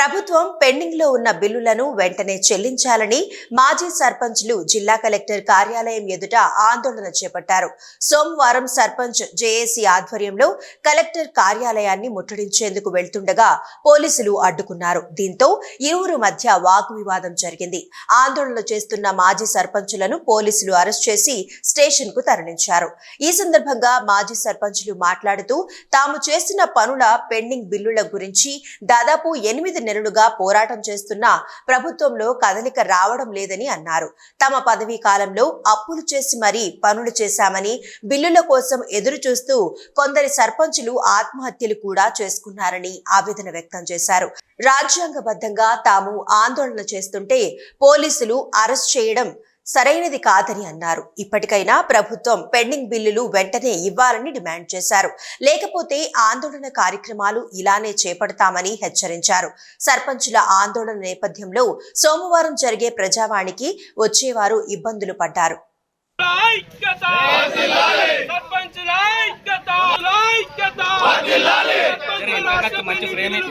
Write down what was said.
ప్రభుత్వం పెండింగ్లో ఉన్న బిల్లులను వెంటనే చెల్లించాలని మాజీ సర్పంచ్లు జిల్లా కలెక్టర్ కార్యాలయం ఎదుట ఆందోళన చేపట్టారు. సోమవారం సర్పంచ్ జేఏసీ ఆధ్వర్యంలో కలెక్టర్ కార్యాలయాన్ని ముట్టడించేందుకు వెళ్తుండగా పోలీసులు అడ్డుకున్నారు. దీంతో ఇరువురు మధ్య వాగ్వివాదం జరిగింది. ఆందోళన చేస్తున్న మాజీ సర్పంచులను పోలీసులు అరెస్ట్ చేసి స్టేషన్కు తరలించారు. ఈ సందర్భంగా మాజీ సర్పంచులు మాట్లాడుతూ తాము చేసిన పనుల పెండింగ్ బిల్లుల గురించి దాదాపు ఎనిమిది నెలలుగా పోరాటం చేస్తున్నా ప్రభుత్వంలో కదలిక రావడం లేదని అన్నారు. తమ పదవీ కాలంలో అప్పులు చేసి మరీ పనులు చేశామని బిల్లుల కోసం ఎదురు చూస్తూ కొందరి సర్పంచులు ఆత్మహత్యలు కూడా చేసుకున్నారని ఆవేదన వ్యక్తం చేశారు. రాజ్యాంగబద్ధంగా తాము ఆందోళన చేస్తుంటే పోలీసులు అరెస్ట్ చేయడం సరైనది కాదని అన్నారు. ఇప్పటికైనా ప్రభుత్వం పెండింగ్ బిల్లులు వెంటనే ఇవ్వాలని డిమాండ్ చేశారు. లేకపోతే ఆందోళన కార్యక్రమాలు ఇలానే చేపడతామని హెచ్చరించారు. సర్పంచుల ఆందోళన నేపథ్యంలో సోమవారం జరిగే ప్రజావాణికి వచ్చేవారు ఇబ్బందులు పడ్డారు. వెనకకు మంచి ఫ్రేమ్ ఇచ్చి